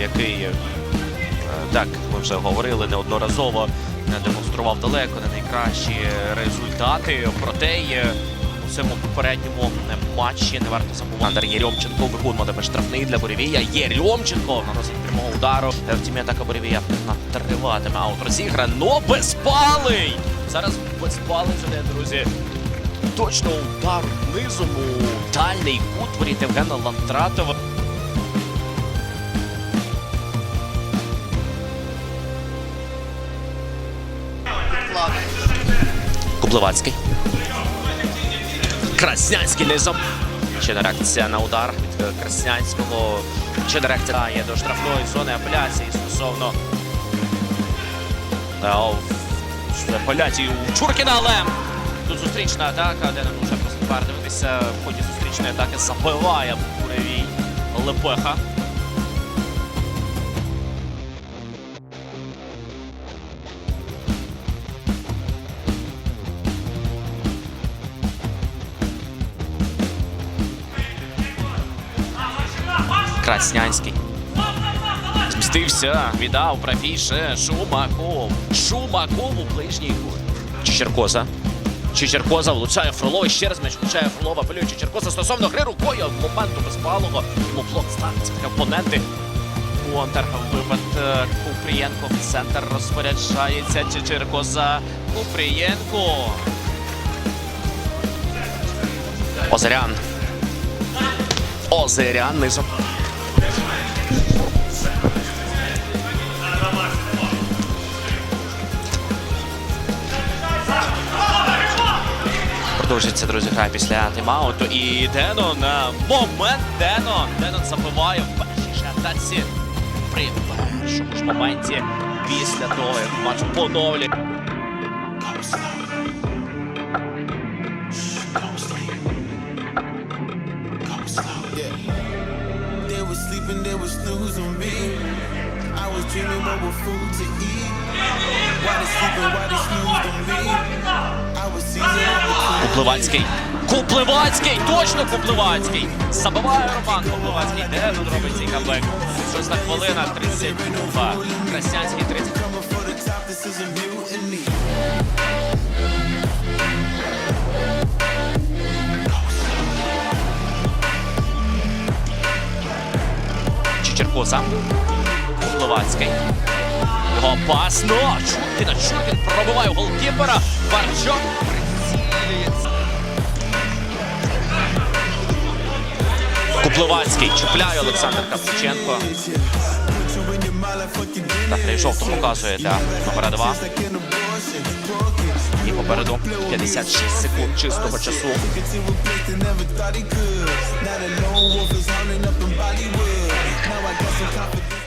який, е, так ми вже говорили неодноразово, демонстрував далеко не найкращі результати. Проте у цьому попередньому матчі не варто забувати. Андер Єрьомченко виконуватиме штрафний для Боревія. Єрьомченко наносить прямого удару. Втім, атака Боревія триватиме. Аут розіграно. Безпалий! Зараз безпалий буде, друзі. Точно удар низом у дальний кут воріт Євгена Лантратова. Куплевацький. Краснянський низом. Ще не реакція на удар від е, Краснянського. Ще не реакція є до штрафної зони апеляції стосовно е, апеляції у Чуркіна, але тут зустрічна атака, де не може просто дивитися в ході зустрічної атаки забиває буревій Лепеха. Краснянський. Змістився, віддав правіше Шумаков. Шумаков у ближній кут. Чечеркоза. Чечеркоза влучає Фролова. Ще раз м'яч влучає Фролова. Апелює Чечеркоза стосовно гри рукою. Моменту безпалого. Йому блок ставиться опоненти. Контр випад е, Купрієнко в центр розпоряджається Чечеркоза. Купрієнко. Озерян. Озерян низом. Продовжується, друзі, гра після тайм-ауту. І на момент Дено. Дено забиває в першій атаці. При першому ж моменті після того, як матч поновлює. Was sleeping, snooze on me. I was dreaming was food to eat. Why they sleeping, why they on me? Was. Купливацький. Купливацький! Точно Купливацький! Забиває Роман Купливацький. Де тут робить цей камбек? Шоста хвилина, 32. Краснянський 30. Чечеркоза. Купливацький. Його опасно. Чуркіна. Чуркін пробиває голкіпера. Барчок прицілюється. Купливацький чіпляє Олександр Капченко. Так, жовту показує для номера 2. Like an abortion. Broken. І попереду 56 секунд чистого часу. Now I got some confidence.